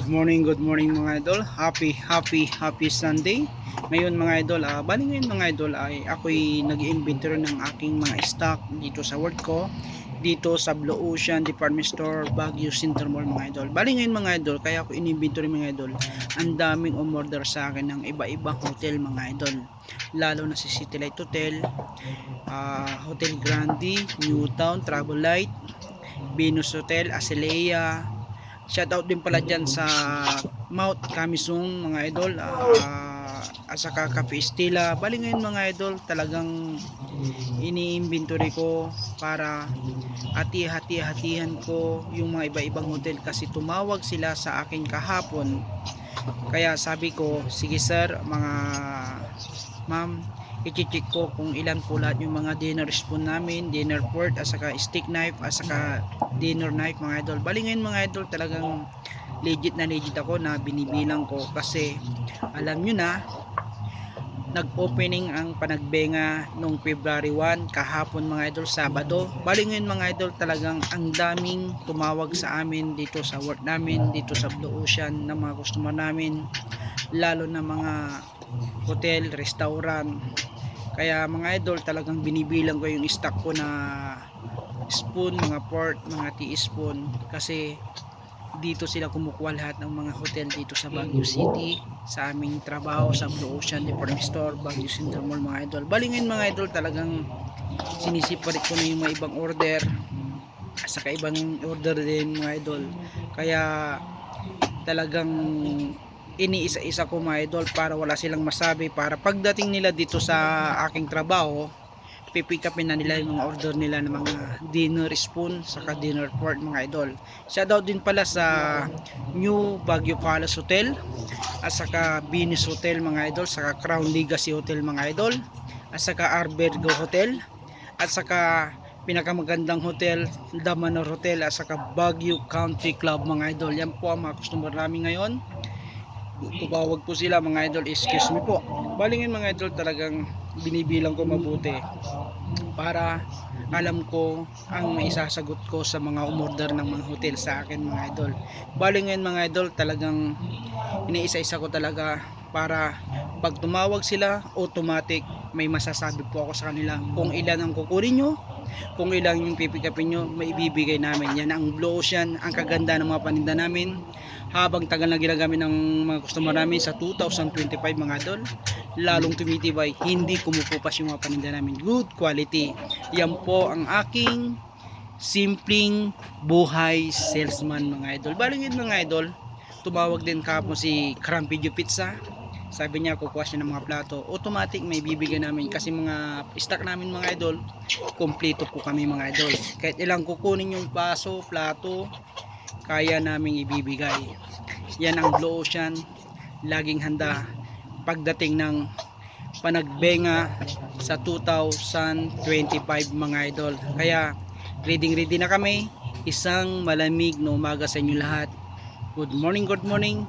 Good morning, good morning mga idol. Happy, happy, happy Sunday. Ngayon mga idol, ah, bali ngayon mga idol ay ako'y nag-inventory ng aking mga stock dito sa work ko. Dito sa Blue Ocean Department Store, Baguio Center Mall mga idol. Bali ngayon mga idol, kaya ako in-inventory mga idol. Ang daming umorder sa akin ng iba-ibang hotel mga idol. Lalo na si City Light Hotel, ah, Hotel Grande, Newtown, Travel Light, Venus Hotel, Azalea, Shoutout din pala dyan sa Mount Kamisung mga idol. Uh, at saka Cafe Estila bali ngayon mga idol talagang ini-inventory ko para hati-hati-hatihan ko yung mga iba-ibang hotel kasi tumawag sila sa akin kahapon. Kaya sabi ko sige sir mga ma'am i-check ko kung ilan po lahat yung mga dinner spoon namin, dinner fork, at saka stick knife, at saka dinner knife mga idol. Bali ngayon mga idol talagang legit na legit ako na binibilang ko kasi alam nyo na nag-opening ang panagbenga nung February 1 kahapon mga idol Sabado bali ngayon mga idol talagang ang daming tumawag sa amin dito sa work namin dito sa Blue Ocean ng mga customer namin lalo na mga hotel, restaurant kaya mga idol talagang binibilang ko yung stock ko na spoon, mga port, mga teaspoon. Kasi dito sila kumukuha lahat ng mga hotel dito sa Baguio City sa aming trabaho sa Blue Ocean Department Store, Baguio Center Mall mga idol. Bali ngayon mga idol talagang sinisiparit ko na yung mga ibang order saka ibang order din mga idol. Kaya talagang iniisa-isa ko mga idol para wala silang masabi para pagdating nila dito sa aking trabaho pipick na nila yung mga order nila ng mga dinner spoon saka dinner fork mga idol. Shoutout din pala sa New Baguio Palace Hotel at saka Venus Hotel mga idol saka Crown Legacy Hotel mga idol at saka Arbergo Hotel at saka pinakamagandang hotel Damanor Hotel at saka Baguio Country Club mga idol. Yan po ang mga customer namin ngayon tumawag po sila mga idol. Excuse me po. Balingin mga idol talagang binibilang ko mabuti para alam ko ang maisasagot ko sa mga umorder ng mga hotel sa akin mga idol. Balingin mga idol talagang iniisa-isa ko talaga para pag tumawag sila automatic may masasabi po ako sa kanila kung ilan ang kukunin nyo kung ilang yung pipikapin nyo may ibibigay namin yan. Ang Blue Ocean ang kaganda ng mga paninda namin. Habang tagal na ginagamit ng mga customer namin sa 2025 mga idol lalong tumitibay hindi kumukupas yung mga paninda namin. Good quality. Yan po ang aking simpleng buhay salesman mga idol. Balingin mga idol tumawag din kapon si Crampidyo Pizza sabi niya kukuha siya ng mga plato. Automatic may bibigyan namin. Kasi mga stock namin mga idol kompleto po kami mga idol. Kahit ilang kukunin yung paso, plato kaya naming ibibigay. Yan ang Blue Ocean. Laging handa. Pagdating ng panagbenga sa 2025 mga idol. Kaya ready ready na kami. Isang malamig na umaga sa inyo lahat. Good morning good morning